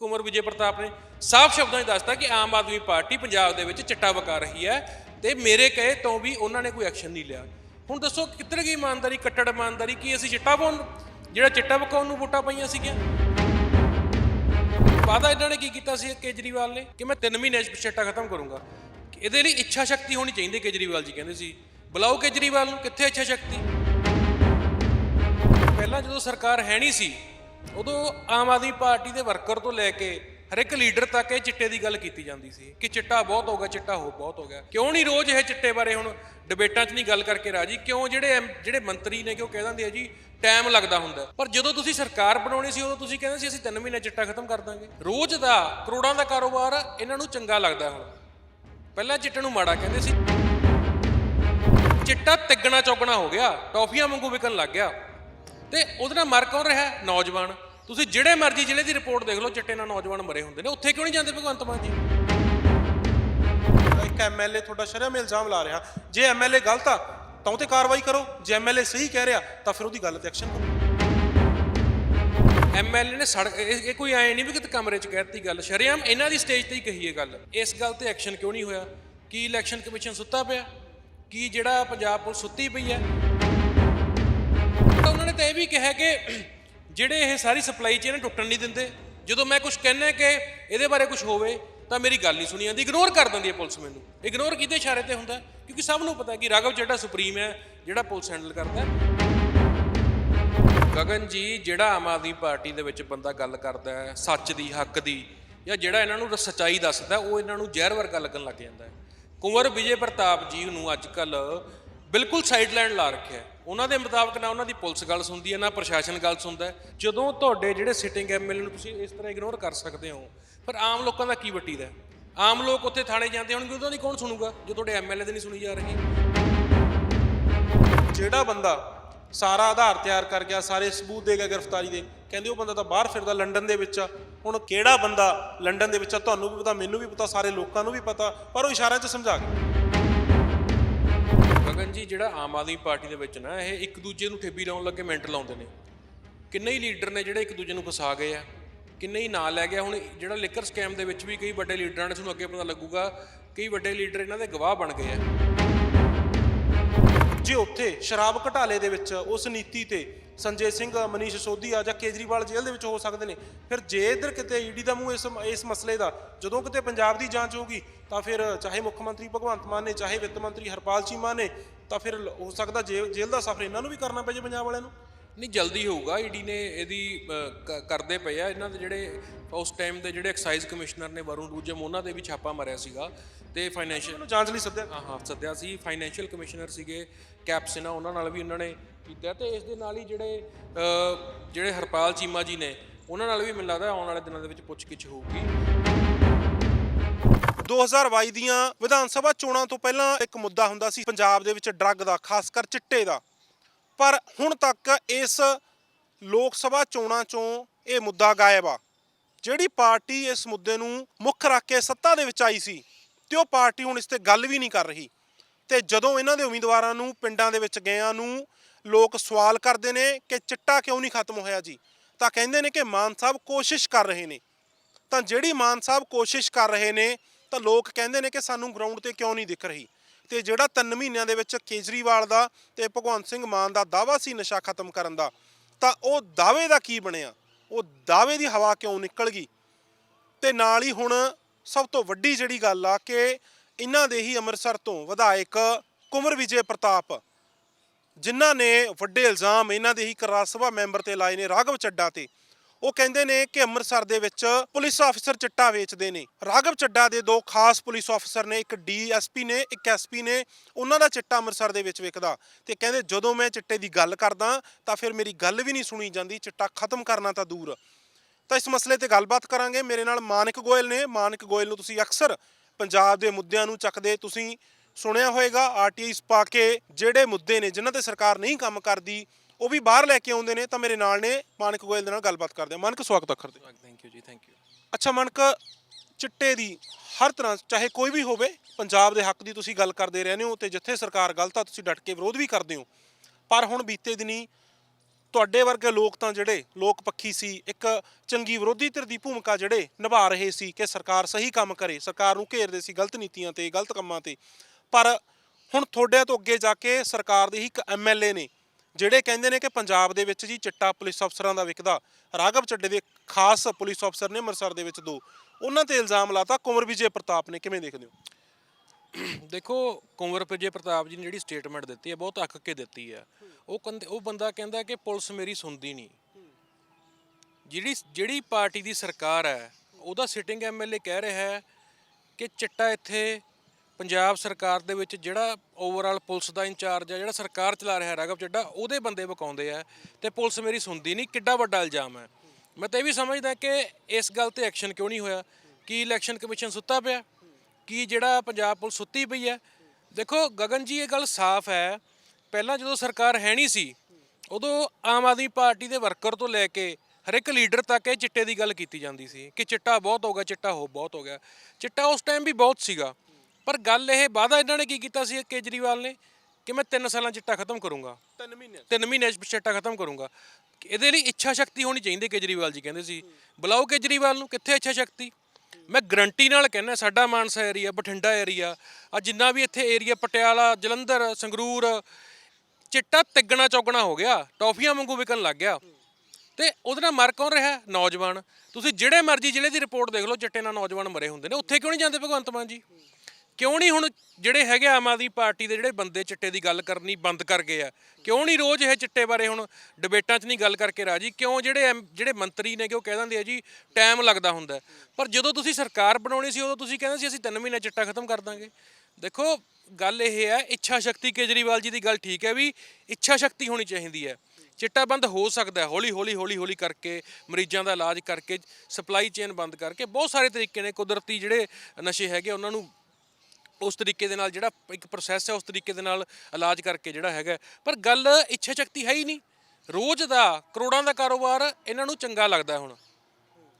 ਕੁਮਰ ਵਿਜੇ ਪ੍ਰਤਾਪ ਨੇ ਸਾਫ਼ ਸ਼ਬਦਾਂ 'ਚ ਦੱਸਤਾ ਕਿ ਆਮ ਆਦਮੀ ਪਾਰਟੀ ਪੰਜਾਬ ਦੇ ਵਿੱਚ ਚਿੱਟਾ ਵਕਾ ਰਹੀ ਹੈ ਤੇ ਮੇਰੇ ਕਹੇ ਤੋਂ ਵੀ ਉਹਨਾਂ ਨੇ ਕੋਈ ਐਕਸ਼ਨ ਨਹੀਂ ਲਿਆ। ਹੁਣ ਦੱਸੋ ਕਿੱਧਰ ਗਈ ਇਮਾਨਦਾਰੀ, ਕੱਟੜ ਇਮਾਨਦਾਰੀ? ਕੀ ਅਸੀਂ ਚਿੱਟਾ ਪਾਉਣ ਜਿਹੜਾ ਚਿੱਟਾ ਵਕਾਉਣ ਨੂੰ ਵੋਟਾਂ ਪਾਈਆਂ ਸੀਗੀਆਂ? ਵਾਦਾ ਇਹਨਾਂ ਨੇ ਕੀ ਕੀਤਾ ਸੀ ਕੇਜਰੀਵਾਲ ਨੇ? ਕਿ ਮੈਂ 3 ਮਹੀਨੇ 'ਚ ਚਿੱਟਾ ਖਤਮ ਕਰੂੰਗਾ। ਇਹਦੇ ਲਈ ਇੱਛਾ ਸ਼ਕਤੀ ਹੋਣੀ ਚਾਹੀਦੀ ਕੇਜਰੀਵਾਲ ਜੀ ਕਹਿੰਦੇ ਸੀ। ਬੁਲਾਓ ਕੇਜਰੀਵਾਲ ਨੂੰ, ਕਿੱਥੇ ਇੱਛਾ ਸ਼ਕਤੀ? ਪਹਿਲਾਂ ਜਦੋਂ ਸਰਕਾਰ ਹੈ ਨਹੀਂ ਸੀ ਉਦੋਂ ਆਮ ਆਦਮੀ ਪਾਰਟੀ ਦੇ ਵਰਕਰ ਤੋਂ ਲੈ ਕੇ ਹਰ ਇੱਕ ਲੀਡਰ ਤੱਕ ਇਹ ਚਿੱਟੇ ਦੀ ਗੱਲ ਕੀਤੀ ਜਾਂਦੀ ਸੀ ਕਿ ਚਿੱਟਾ ਬਹੁਤ ਹੋ ਗਿਆ, ਚਿੱਟਾ ਹੋ ਬਹੁਤ ਹੋ ਗਿਆ। ਕਿਉਂ ਨਹੀਂ ਰੋਜ਼ ਇਹ ਚਿੱਟੇ ਬਾਰੇ ਹੁਣ ਡਿਬੇਟਾਂ 'ਚ ਨਹੀਂ ਗੱਲ ਕਰਕੇ ਰਾਜੀ? ਕਿਉਂ ਜਿਹੜੇ ਐਮ- ਜਿਹੜੇ ਮੰਤਰੀ ਨੇ ਕਿਉਂ ਕਹਿ ਦਿੰਦੇ ਆ ਜੀ ਟਾਈਮ ਲੱਗਦਾ ਹੁੰਦਾ। ਪਰ ਜਦੋਂ ਤੁਸੀਂ ਸਰਕਾਰ ਬਣਾਉਣੀ ਸੀ, ਉਦੋਂ ਤੁਸੀਂ ਕਹਿੰਦੇ ਸੀ, ਅਸੀਂ 3 ਮਹੀਨੇ ਚਿੱਟਾ ਖਤਮ ਕਰ ਦਾਂਗੇ। ਰੋਜ਼ ਦਾ, ਕਰੋੜਾਂ ਦਾ ਕਾਰੋਬਾਰ ਇਹਨਾਂ ਨੂੰ ਚੰਗਾ ਲੱਗਦਾ ਹੁਣ। ਪਹਿਲਾਂ ਚਿੱਟੇ ਨੂੰ ਮਾੜਾ ਕਹਿੰਦੇ ਸੀ। ਚਿੱਟਾ ਤਿੱਗਣਾ ਚੌਗਣਾ ਹੋ ਗਿਆ, ਟੌਫੀਆਂ ਵਾਂਗੂ ਵਿਕਣ ਲੱਗ ਗਿਆ। ਤੇ ਉਹਦੇ ਨਾਲ ਮਰ ਕੌਣ ਰਿਹਾ? ਨੌਜਵਾਨ। ਤੁਸੀਂ ਜਿਹੜੇ ਮਰਜ਼ੀ ਜ਼ਿਲ੍ਹੇ ਦੀ ਰਿਪੋਰਟ ਦੇਖ ਲਓ ਚਿੱਟੇ ਨਾਲ ਨੌਜਵਾਨ ਮਰੇ ਹੁੰਦੇ ਨੇ। ਉੱਥੇ ਕਿਉਂ ਨਹੀਂ ਜਾਂਦੇ ਭਗਵੰਤ ਮਾਨ ਜੀ? ਇੱਕ ਐਮਐਲਏ ਤੁਹਾਡਾ ਸ਼ਰਮ ਇਲਜ਼ਾਮ ਲਾ ਰਿਹਾ। ਜੇ ਐਮਐਲਏ ਗਲਤ ਆ ਤਾਂ ਉਹ ਤੇ ਕਾਰਵਾਈ ਕਰੋ। ਜੇ ਐਮਐਲਏ ਸਹੀ ਕਹਿ ਰਿਹਾ ਤਾਂ ਫਿਰ ਉਹਦੀ ਗੱਲ ਤੇ ਐਕਸ਼ਨ ਕਰੋ। ਐਮਐਲਏ ਨੇ ਸੜ ਇਹ ਇਹ ਕੋਈ ਐ ਨਹੀਂ ਵੀ ਕਿਤੇ ਕਮਰੇ 'ਚ ਕਹਿਤੀ ਗੱਲ। ਸ਼ਰੇਆਮ ਇਹਨਾਂ ਦੀ ਸਟੇਜ ਤੇ ਹੀ ਕਹੀ ਇਹ ਗੱਲ। ਇਸ ਗੱਲ ਤੇ ਐਕਸ਼ਨ ਕਿਉਂ ਨਹੀਂ ਹੋਇਆ? ਕੀ ਇਲੈਕਸ਼ਨ ਕਮਿਸ਼ਨ ਸੁੱਤਾ ਪਿਆ? ਕੀ ਜਿਹੜਾ ਪੰਜਾਬ ਪੁਲਿਸ ਸੁੱਤੀ ਪਈ ਹੈ? ਤਾਂ ਉਹਨਾਂ ਨੇ ਤਾਂ ਇਹ ਵੀ ਕਿਹਾ ਕਿ ਜਿਹੜੇ ਇਹ ਸਾਰੀ ਸਪਲਾਈ ਚੇਨ ਟੁੱਟਣ ਨਹੀਂ ਦਿੰਦੇ। ਜਦੋਂ ਮੈਂ ਕੁਝ ਕਹਿੰਦਾ ਕਿ ਇਹਦੇ ਬਾਰੇ ਕੁਝ ਹੋਵੇ, ਤਾਂ ਮੇਰੀ ਗੱਲ ਨਹੀਂ ਸੁਣੀ ਜਾਂਦੀ। ਇਗਨੋਰ ਕਰ ਦਿੰਦੀ ਹੈ ਪੁਲਿਸ ਮੈਨੂੰ। ਇਗਨੋਰ ਕਿਹਦੇ ਇਸ਼ਾਰੇ ਤੇ ਹੁੰਦਾ? ਕਿਉਂਕਿ ਸਭ ਨੂੰ ਪਤਾ ਕਿ ਰਾਘਵ ਜਿਹੜਾ ਸੁਪਰੀਮ ਹੈ, ਜਿਹੜਾ ਪੁਲਿਸ ਹੈਂਡਲ ਕਰਦਾ ਗਗਨ ਜੀ, ਜਿਹੜਾ ਆਮ ਆਦਮੀ ਪਾਰਟੀ ਦੇ ਵਿੱਚ ਬੰਦਾ ਗੱਲ ਕਰਦਾ ਹੈ, ਸੱਚ ਦੀ, ਹੱਕ ਦੀ, ਜਾਂ ਜਿਹੜਾ ਇਹਨਾਂ ਨੂੰ ਸੱਚਾਈ ਦੱਸਦਾ, ਉਹ ਇਹਨਾਂ ਨੂੰ ਜ਼ਹਿਰ ਵਰਗਾ ਲੱਗਣ ਲੱਗ ਜਾਂਦਾ ਹੈ। ਕੁੰਵਰ ਵਿਜੇ ਪ੍ਰਤਾਪ ਜੀ ਨੂੰ ਅੱਜ ਕੱਲ ਬਿਲਕੁਲ ਸਾਈਡਲਾਈਨ ਲਾ ਰੱਖਿਆ ਹੈ। ਉਹਨਾਂ ਦੇ ਮੁਤਾਬਕ ਨਾ ਉਹਨਾਂ ਦੀ ਪੁਲਿਸ ਗੱਲ ਸੁਣਦੀ ਹੈ, ਨਾ ਪ੍ਰਸ਼ਾਸਨ ਗੱਲ ਸੁਣਦਾ ਜਦੋਂ ਤੁਹਾਡੇ ਜਿਹੜੇ ਸਿਟਿੰਗ ਐਮਐਲਏ ਨੂੰ ਤੁਸੀਂ ਇਸ ਤਰ੍ਹਾਂ ਇਗਨੋਰ ਕਰ ਸਕਦੇ ਹੋ ਪਰ ਆਮ ਲੋਕਾਂ ਦਾ ਕੀ ਵੱਟੀਦਾ ਹੈ? ਆਮ ਲੋਕ ਉੱਥੇ ਥਾਣੇ ਜਾਂਦੇ ਹੋਣਗੇ ਉਹਨਾਂ ਦੀ ਕੌਣ ਸੁਣੂਗਾ, ਜੋ ਤੁਹਾਡੇ ਐਮਐਲਏ ਦੀ ਨਹੀਂ ਸੁਣੀ ਜਾ ਰਹੀ ਜਿਹੜਾ ਬੰਦਾ ਸਾਰਾ ਆਧਾਰ ਤਿਆਰ ਕਰ ਗਿਆ, ਸਾਰੇ ਸਬੂਤ ਦੇ ਗਿਆ ਗ੍ਰਿਫਤਾਰੀ ਦੇ, ਕਹਿੰਦੇ ਉਹ ਬੰਦਾ ਤਾਂ ਬਾਹਰ ਫਿਰਦਾ ਲੰਡਨ ਦੇ ਵਿੱਚ ਆ। ਹੁਣ ਕਿਹੜਾ ਬੰਦਾ ਲੰਡਨ ਦੇ ਵਿੱਚ ਆ, ਤੁਹਾਨੂੰ ਵੀ ਪਤਾ, ਮੈਨੂੰ ਵੀ ਪਤਾ, ਸਾਰੇ ਲੋਕਾਂ ਨੂੰ ਵੀ ਪਤਾ, ਪਰ ਉਹ ਇਸ਼ਾਰਿਆਂ 'ਚ ਸਮਝਾ ਗਿਆ ਗਗਨ ਜੀ, ਜਿਹੜਾ ਆਮ ਆਦਮੀ ਪਾਰਟੀ ਦੇ ਵਿੱਚ ਨਾ, ਇਹ ਇੱਕ ਦੂਜੇ ਨੂੰ ਠੇਬੀ ਲਾਉਣ ਲੱਗੇ ਮਿੰਟ ਲਾਉਂਦੇ ਨੇ। ਕਿੰਨੇ ਹੀ ਲੀਡਰ ਨੇ ਜਿਹੜੇ ਇੱਕ ਦੂਜੇ ਨੂੰ ਫਸਾ ਗਏ ਆ। ਕਿੰਨੇ ਹੀ ਨਾਂ ਲੈ ਗਿਆ ਹੁਣ ਜਿਹੜਾ ਲਿਕਰ ਸਕੈਮ ਦੇ ਵਿੱਚ ਵੀ ਕਈ ਵੱਡੇ ਲੀਡਰਾਂ ਨੇ, ਤੁਹਾਨੂੰ ਅੱਗੇ ਪਤਾ ਲੱਗੂਗਾ, ਕਈ ਵੱਡੇ ਲੀਡਰ ਇਹਨਾਂ ਦੇ ਗਵਾਹ ਬਣ ਗਏ ਆ। ਜੇ ਉੱਥੇ ਸ਼ਰਾਬ ਘਟਾਲੇ ਦੇ ਵਿੱਚ ਉਸ ਨੀਤੀ ਤੇ ਸੰਜੇ ਸਿੰਘ, ਮਨੀਸ਼ ਸੋਧੀਆ ਜਾਂ ਕੇਜਰੀਵਾਲ ਜੇਲ੍ਹ ਦੇ ਵਿੱਚ ਹੋ ਸਕਦੇ ਨੇ। ਫਿਰ ਜੇ ਇਧਰ ਕਿਤੇ ਈਡੀ ਦਾ ਮੂੰਹ ਇਸ ਇਸ ਮਸਲੇ ਦਾ ਜਦੋਂ ਕਿਤੇ ਪੰਜਾਬ ਦੀ ਜਾਂਚ ਹੋਊਗੀ, ਤਾਂ ਫਿਰ ਚਾਹੇ ਮੁੱਖ ਮੰਤਰੀ ਭਗਵੰਤ ਮਾਨ ਨੇ, ਚਾਹੇ ਵਿੱਤ ਮੰਤਰੀ ਹਰਪਾਲ ਚੀਮਾ ਨੇ, ਤਾਂ ਫਿਰ ਹੋ ਸਕਦਾ ਜੇ- ਜੇਲ੍ਹ ਦਾ ਸਫ਼ਰ ਇਹਨਾਂ ਨੂੰ ਵੀ ਕਰਨਾ ਪੈ ਜੇ ਪੰਜਾਬ ਵਾਲਿਆਂ ਨੂੰ। ਨਹੀਂ ਜਲਦੀ ਹੋਊਗਾ। ਈਡੀ ਨੇ ਇਹਦੀ ਕਰਦੇ ਪਏ ਆ। ਇਹਨਾਂ ਦੇ ਜਿਹੜੇ ਉਸ ਟਾਈਮ ਦੇ ਜਿਹੜੇ ਐਕਸਾਈਜ਼ ਕਮਿਸ਼ਨਰ ਨੇ ਵਰੁਣ ਰੂਜਮ ਉਹਨਾਂ ਦੇ ਵੀ ਛਾਪਾ ਮਾਰਿਆ ਸੀਗਾ। ਤੇ ਫਾਈਨੈਂਸ਼ੀਅਲ ਉਹਨੂੰ ਜਾਂਚ ਲਈ ਸੱਦਿਆ? ਹਾਂ ਹਾਂ ਸੱਦਿਆ ਸੀ। ਫਾਈਨੈਂਸ਼ੀਅਲ ਕਮਿਸ਼ਨਰ ਸੀਗੇ ਕੈਪਸਿਨਾ ਉਹਨਾਂ ਨਾਲ ਵੀ ਉਹਨਾਂ ਨੇ ਕੀਤਾ। ਤੇ ਇਸ ਦੇ ਨਾਲ ਹੀ ਜਿਹੜੇ ਜਿਹੜੇ ਹਰਪਾਲ ਚੀਮਾ ਜੀ ਨੇ ਉਹਨਾਂ ਨਾਲ ਵੀ ਮੈਨੂੰ ਲੱਗਦਾ ਆਉਣ ਵਾਲੇ ਦਿਨਾਂ ਦੇ ਵਿੱਚ ਪੁੱਛਗਿੱਛ ਹੋਊਗੀ। 2022 ਦੀਆਂ ਵਿਧਾਨ ਸਭਾ ਚੋਣਾਂ ਤੋਂ ਪਹਿਲਾਂ ਇੱਕ ਮੁੱਦਾ ਹੁੰਦਾ ਸੀ ਪੰਜਾਬ ਦੇ ਵਿੱਚ ਡਰੱਗ ਦਾ ਖਾਸ ਕਰ ਚਿੱਟੇ ਦਾ। ਪਰ ਹੁਣ ਤੱਕ ਇਸ ਲੋਕ ਸਭਾ ਚੋਣਾਂ ਚੋਂ ਇਹ ਮੁੱਦਾ ਗਾਇਬ ਆ। ਜਿਹੜੀ ਪਾਰਟੀ ਇਸ ਮੁੱਦੇ ਨੂੰ ਮੁੱਖ ਰੱਖ ਕੇ ਸੱਤਾ ਦੇ ਵਿੱਚ ਆਈ ਸੀ ਤੇ ਉਹ ਪਾਰਟੀ ਹੁਣ ਇਸ ਤੇ ਗੱਲ ਵੀ ਨਹੀਂ ਕਰ ਰਹੀ। ਤੇ ਜਦੋਂ ਇਹਨਾਂ ਦੇ ਉਮੀਦਵਾਰਾਂ ਨੂੰ ਪਿੰਡਾਂ ਦੇ ਵਿੱਚ ਗਿਆਂ ਨੂੰ ਲੋਕ ਸਵਾਲ ਕਰਦੇ ਨੇ ਕਿ ਚਿੱਟਾ ਕਿਉਂ ਨਹੀਂ ਖਤਮ ਹੋਇਆ ਜੀ, ਤਾਂ ਕਹਿੰਦੇ ਨੇ ਕਿ ਮਾਨ ਸਾਹਿਬ ਕੋਸ਼ਿਸ਼ ਕਰ ਰਹੇ ਨੇ। ਤਾਂ ਜਿਹੜੀ ਮਾਨ ਸਾਹਿਬ ਕੋਸ਼ਿਸ਼ ਕਰ ਰਹੇ ਨੇ, ਤਾਂ ਲੋਕ ਕਹਿੰਦੇ ਨੇ ਕਿ ਸਾਨੂੰ ਗਰਾਊਂਡ ਤੇ ਕਿਉਂ ਨਹੀਂ ਦਿਖ ਰਹੀ। ਤੇ ਜਿਹੜਾ 3 ਮਹੀਨਿਆਂ ਦੇ ਵਿੱਚ ਕੇਜਰੀਵਾਲ ਦਾ ਤੇ ਭਗਵੰਤ ਸਿੰਘ ਮਾਨ ਦਾ ਦਾਵਾ ਸੀ ਨਸ਼ਾ ਖਤਮ ਕਰਨ ਦਾ, ਤਾਂ ਉਹ ਦਾਅਵੇ ਦਾ ਕੀ ਬਣਿਆ? ਉਹ ਦਾਅਵੇ ਦੀ ਹਵਾ ਕਿਉਂ ਨਿਕਲ ਗਈ? ਤੇ ਨਾਲ ਹੀ ਹੁਣ ਸਭ ਤੋਂ ਵੱਡੀ ਜਿਹੜੀ ਗੱਲ ਆ ਕਿ ਇਹਨਾਂ ਦੇ ਹੀ ਅੰਮ੍ਰਿਤਸਰ ਤੋਂ ਵਿਧਾਇਕ ਕੁਮਰ ਵਿਜੇ ਪ੍ਰਤਾਪ, ਜਿਨ੍ਹਾਂ ਨੇ ਵੱਡੇ ਇਲਜ਼ਾਮ ਇਹਨਾਂ ਦੇ ਹੀ ਇੱਕ ਰਾਜ ਸਭਾ ਮੈਂਬਰ ਤੇ ਲਾਏ ਨੇ ਰਾਘਵ ਚੱਡਾ ਤੇ ਉਹ ਕਹਿੰਦੇ ਨੇ ਕਿ ਅੰਮ੍ਰਿਤਸਰ ਦੇ ਵਿੱਚ ਪੁਲਿਸ ਅਫਸਰ ਚਿੱਟਾ ਵੇਚਦੇ ਨੇ। ਰਾਘਵ ਚੱਡਾ ਦੇ ਦੋ ਖਾਸ ਪੁਲਿਸ ਅਫਸਰ ਨੇ, ਇੱਕ ਡੀਐਸਪੀ ਨੇ, ਇੱਕ ਐਸਪੀ ਨੇ, ਉਹਨਾਂ ਦਾ ਚਿੱਟਾ ਅੰਮ੍ਰਿਤਸਰ ਦੇ ਵਿੱਚ ਵਿਕਦਾ। ਤੇ ਕਹਿੰਦੇ ਜਦੋਂ ਮੈਂ ਚਿੱਟੇ ਦੀ ਗੱਲ ਕਰਦਾ ਤਾਂ ਫਿਰ ਮੇਰੀ ਗੱਲ ਵੀ ਨਹੀਂ ਸੁਣੀ ਜਾਂਦੀ, ਚਿੱਟਾ ਖਤਮ ਕਰਨਾ ਤਾਂ ਦੂਰ। ਤਾਂ ਇਸ ਮਸਲੇ ਤੇ ਗੱਲਬਾਤ ਕਰਾਂਗੇ। ਮੇਰੇ ਨਾਲ ਮਾਨਕ ਗੋਇਲ ਨੇ। ਮਾਨਕ ਗੋਇਲ ਨੂੰ ਤੁਸੀਂ ਅਕਸਰ ਪੰਜਾਬ ਦੇ ਮੁੱਦਿਆਂ ਨੂੰ ਚੱਕਦੇ ਤੁਸੀਂ ਸੁਣਿਆ ਹੋਵੇਗਾ ਆਰਟੀਆਈਸ ਪਾ ਕੇ ਜਿਹੜੇ ਮੁੱਦੇ ਨੇ, ਜਿਨ੍ਹਾਂ ਤੇ ਸਰਕਾਰ ਨਹੀਂ ਕੰਮ ਕਰਦੀ ਉਹ ਵੀ ਬਾਹਰ ਲੈ ਕੇ ਆਉਂਦੇ ਨੇ ਤਾਂ ਮੇਰੇ ਨਾਲ ਨੇ ਮਾਨਕ ਗੋਇਲ ਦੇ ਨਾਲ ਗੱਲਬਾਤ ਕਰਦੇ ਹਾਂ ਮਾਨਕ ਸਵਾਗਤ ਅਖਰ ਦੇ thank you ji thank you ਅੱਛਾ ਮਾਨਕ ਚਿੱਟੇ ਦੀ ਹਰ ਤਰ੍ਹਾਂ ਚਾਹੇ ਕੋਈ ਵੀ ਹੋਵੇ ਪੰਜਾਬ ਦੇ ਹੱਕ ਦੀ ਤੁਸੀਂ ਗੱਲ ਕਰਦੇ ਰਹਿੰਦੇ ਹੋ ਤੇ ਜਿੱਥੇ ਸਰਕਾਰ ਗਲਤ ਆ ਤੁਸੀਂ ਡਟ ਕੇ ਵਿਰੋਧ ਵੀ ਕਰਦੇ ਹੋ। ਪਰ ਹੁਣ ਬੀਤੇ ਦਿਨੀ ਤੁਹਾਡੇ ਵਰਗੇ ਲੋਕ ਤਾਂ ਜਿਹੜੇ ਲੋਕ ਪੱਖੀ ਸੀ ਇੱਕ ਚੰਗੀ ਵਿਰੋਧੀ ਧਿਰ ਦੀ ਭੂਮਿਕਾ ਜਿਹੜੇ ਨਿਭਾ ਰਹੇ ਸੀ ਕਿ ਸਰਕਾਰ ਸਹੀ ਕੰਮ ਕਰੇ ਸਰਕਾਰ ਨੂੰ ਘੇਰਦੇ ਸੀ ਗਲਤ ਨੀਤੀਆਂ ਤੇ ਗਲਤ ਕੰਮਾਂ ਤੇ। ਪਰ ਹੁਣ ਤੁਹਾਡੇ ਤੋਂ ਅੱਗੇ ਜਾ ਕੇ ਸਰਕਾਰ ਦੇ ਹੀ ਇੱਕ ਐਮਐਲਏ ਨੇ ਜਿਹੜੇ ਕਹਿੰਦੇ ਨੇ ਕਿ ਪੰਜਾਬ ਦੇ ਵਿੱਚ ਜੀ ਚਿੱਟਾ ਪੁਲਿਸ ਅਫਸਰਾਂ ਦਾ ਵਿਕਦਾ, ਰਾਘਵ ਚੱਡੇ ਦੇ ਖਾਸ ਪੁਲਿਸ ਅਫਸਰ ਨੇ ਅੰਮ੍ਰਿਤਸਰ ਦੇ ਵਿੱਚ ਦੋ। ਉਹਨਾਂ ਤੇ ਇਲਜ਼ਾਮ ਲਾਤਾ ਕੁੰਵਰ ਵਿਜੇ ਪ੍ਰਤਾਪ ਨੇ, ਕਿਵੇਂ ਦੇਖਦੇ ਹੋ? ਦੇਖੋ, ਕੁੰਵਰ ਵਿਜੇ ਪ੍ਰਤਾਪ ਜੀ ਨੇ ਜਿਹੜੀ ਸਟੇਟਮੈਂਟ ਦਿੱਤੀ ਹੈ, ਬਹੁਤ ਅੱਕ ਕੇ ਦਿੱਤੀ ਹੈ। ਉਹ ਕਹਿੰਦੇ ਉਹ ਬੰਦਾ ਕਹਿੰਦਾ ਕਿ ਪੁਲਿਸ ਮੇਰੀ ਸੁਣਦੀ ਨਹੀਂ। ਜਿਹੜੀ ਜਿਹੜੀ ਪਾਰਟੀ ਦੀ ਸਰਕਾਰ ਹੈ, ਉਹਦਾ ਸਿਟਿੰਗ ਐਮਐਲਏ ਕਹਿ ਰਿਹਾ ਹੈ ਕਿ ਚਿੱਟਾ ਇੱਥੇ ਪੰਜਾਬ ਸਰਕਾਰ ਦੇ ਵਿੱਚ ਜਿਹੜਾ ਓਵਰਆਲ ਪੁਲਿਸ ਦਾ ਇੰਚਾਰਜ ਹੈ ਜਿਹੜਾ ਸਰਕਾਰ ਚਲਾ ਰਿਹਾ ਰਾਘਵ ਚੱਡਾ ਉਹਦੇ ਬੰਦੇ ਬਕਾਉਂਦੇ ਆ ਤੇ ਪੁਲਿਸ ਮੇਰੀ ਸੁਣਦੀ ਨਹੀਂ, ਕਿੱਡਾ ਵੱਡਾ ਇਲਜ਼ਾਮ ਹੈ ਮੈਂ ਤਾਂ ਇਹ ਵੀ ਸਮਝਦਾ ਕਿ ਇਸ ਗੱਲ ਤੇ ਐਕਸ਼ਨ ਕਿਉਂ ਨਹੀਂ ਹੋਇਆ? ਕੀ ਇਲੈਕਸ਼ਨ ਕਮਿਸ਼ਨ ਸੁੱਤਾ ਪਿਆ? ਕੀ ਜਿਹੜਾ ਪੰਜਾਬ ਪੁਲਿਸ ਸੁੱਤੀ ਪਈ ਹੈ ਦੇਖੋ, ਗਗਨ ਜੀ, ਇਹ ਗੱਲ ਸਾਫ਼ ਹੈ। ਪਹਿਲਾਂ ਜਦੋਂ ਸਰਕਾਰ ਹੈ ਨਹੀਂ ਸੀ, ਉਦੋਂ ਆਮ ਆਦਮੀ ਪਾਰਟੀ ਦੇ ਵਰਕਰ ਤੋਂ ਲੈ ਕੇ ਹਰ ਇੱਕ ਲੀਡਰ ਤੱਕ ਇਹ ਚਿੱਟੇ ਦੀ ਗੱਲ ਕੀਤੀ ਜਾਂਦੀ ਸੀ ਕਿ ਚਿੱਟਾ ਬਹੁਤ ਹੋ ਗਿਆ, ਚਿੱਟਾ ਹੋ, ਬਹੁਤ ਹੋ ਗਿਆ। ਚਿੱਟਾ ਉਸ ਟਾਈਮ ਵੀ ਬਹੁਤ ਸੀਗਾ। ਪਰ ਗੱਲ ਇਹ ਵਾਅਦਾ ਇਹਨਾਂ ਨੇ ਕੀ ਕੀਤਾ ਸੀ ਕੇਜਰੀਵਾਲ ਨੇ ਕਿ ਮੈਂ 3 ਸਾਲਾਂ 'ਚ ਚਿੱਟਾ ਖਤਮ ਕਰੂੰਗਾ। 3 ਮਹੀਨੇ 3 ਮਹੀਨੇ 'ਚ ਚਿੱਟਾ ਖਤਮ ਕਰੂੰਗਾ। ਇਹਦੇ ਲਈ ਇੱਛਾ ਸ਼ਕਤੀ ਹੋਣੀ ਚਾਹੀਦੀ ਕੇਜਰੀਵਾਲ ਜੀ ਕਹਿੰਦੇ ਸੀ। ਬੁਲਾਓ ਕੇਜਰੀਵਾਲ ਨੂੰ ਕਿੱਥੇ ਇੱਛਾ ਸ਼ਕਤੀ? ਮੈਂ ਗਰੰਟੀ ਨਾਲ ਕਹਿੰਦਾ ਸਾਡਾ ਮਾਨਸਾ ਏਰੀਆ ਬਠਿੰਡਾ ਏਰੀਆ ਆ ਜਿੰਨਾ ਵੀ ਇੱਥੇ ਏਰੀਆ ਪਟਿਆਲਾ ਜਲੰਧਰ ਸੰਗਰੂਰ ਚਿੱਟਾ ਤਿੱਗਣਾ ਚੌਗਣਾ ਹੋ ਗਿਆ ਟੌਫੀਆਂ ਵਾਂਗੂ ਵਿਕਣ ਲੱਗ ਗਿਆ। ਤੇ ਉਹਦੇ ਨਾਲ ਮਰ ਕੌਣ ਰਿਹਾ? ਨੌਜਵਾਨ। ਤੁਸੀਂ ਜਿਹੜੇ ਮਰਜ਼ੀ ਜ਼ਿਲ੍ਹੇ ਦੀ ਰਿਪੋਰਟ ਦੇਖ ਲਓ ਚਿੱਟੇ ਨਾਲ ਨੌਜਵਾਨ ਮਰੇ ਹੁੰਦੇ ਨੇ। ਉੱਥੇ ਕਿਉਂ ਨਹੀਂ ਜਾਂਦੇ ਭਗਵੰਤ ਮਾਨ ਜੀ? ਕਿਉਂ ਨਹੀਂ ਹੁਣ ਜਿਹੜੇ ਹੈਗੇ ਆਮ ਆਦਮੀ ਪਾਰਟੀ ਦੇ ਜਿਹੜੇ ਬੰਦੇ ਚਿੱਟੇ ਦੀ ਗੱਲ ਕਰਨੀ ਬੰਦ ਕਰ ਗਏ ਆ? ਕਿਉਂ ਨਹੀਂ ਰੋਜ਼ ਇਹ ਚਿੱਟੇ ਬਾਰੇ ਹੁਣ ਡਿਬੇਟਾਂ 'ਚ ਨਹੀਂ ਗੱਲ ਕਰਕੇ ਰਾਜੀ? ਕਿਉਂ ਜਿਹੜੇ ਐਮ- ਜਿਹੜੇ ਮੰਤਰੀ ਨੇ ਕਿ ਉਹ ਕਹਿ ਦਿੰਦੇ ਆ ਜੀ, ਟਾਈਮ ਲੱਗਦਾ ਹੁੰਦਾ ਹੈ। ਪਰ ਜਦੋਂ ਤੁਸੀਂ ਸਰਕਾਰ ਬਣਾਉਣੀ ਸੀ, ਉਦੋਂ ਤੁਸੀਂ ਕਹਿੰਦੇ ਸੀ, ਅਸੀਂ 3 ਮਹੀਨੇ ਚਿੱਟਾ ਖਤਮ ਕਰ ਦਾਂਗੇ। ਦੇਖੋ, ਗੱਲ ਇਹ ਹੈ, ਇੱਛਾ ਸ਼ਕਤੀ ਕੇਜਰੀਵਾਲ ਜੀ ਦੀ ਗੱਲ ਠੀਕ ਹੈ ਵੀ ਇੱਛਾ ਸ਼ਕਤੀ ਹੋਣੀ ਚਾਹੀਦੀ ਹੈ। ਚਿੱਟਾ ਬੰਦ ਹੋ ਸਕਦਾ ਹੈ, ਹੌਲੀ ਹੌਲੀ ਹੌਲੀ ਹੌਲੀ ਕਰਕੇ, ਮਰੀਜ਼ਾਂ ਦਾ ਇਲਾਜ ਕਰਕੇ ਸਪਲਾਈ ਚੇਨ ਬੰਦ ਕਰਕੇ, ਬਹੁਤ ਸਾਰੇ ਤਰੀਕੇ ਨੇ ਕੁਦਰਤੀ ਜਿਹੜੇ ਨਸ਼ੇ ਹੈਗੇ ਉਹਨਾਂ ਨੂੰ ਉਸ ਤਰੀਕੇ ਦੇ ਨਾਲ ਜਿਹੜਾ ਇੱਕ ਪ੍ਰੋਸੈਸ ਹੈ, ਉਸ ਤਰੀਕੇ ਦੇ ਨਾਲ ਇਲਾਜ ਕਰਕੇ ਜਿਹੜਾ ਹੈਗਾ ਪਰ ਗੱਲ ਇੱਛਾ ਸ਼ਕਤੀ ਹੈ ਹੀ ਨਹੀਂ। ਰੋਜ਼ ਦਾ, ਕਰੋੜਾਂ ਦਾ ਕਾਰੋਬਾਰ ਇਹਨਾਂ ਨੂੰ ਚੰਗਾ ਲੱਗਦਾ ਹੁਣ।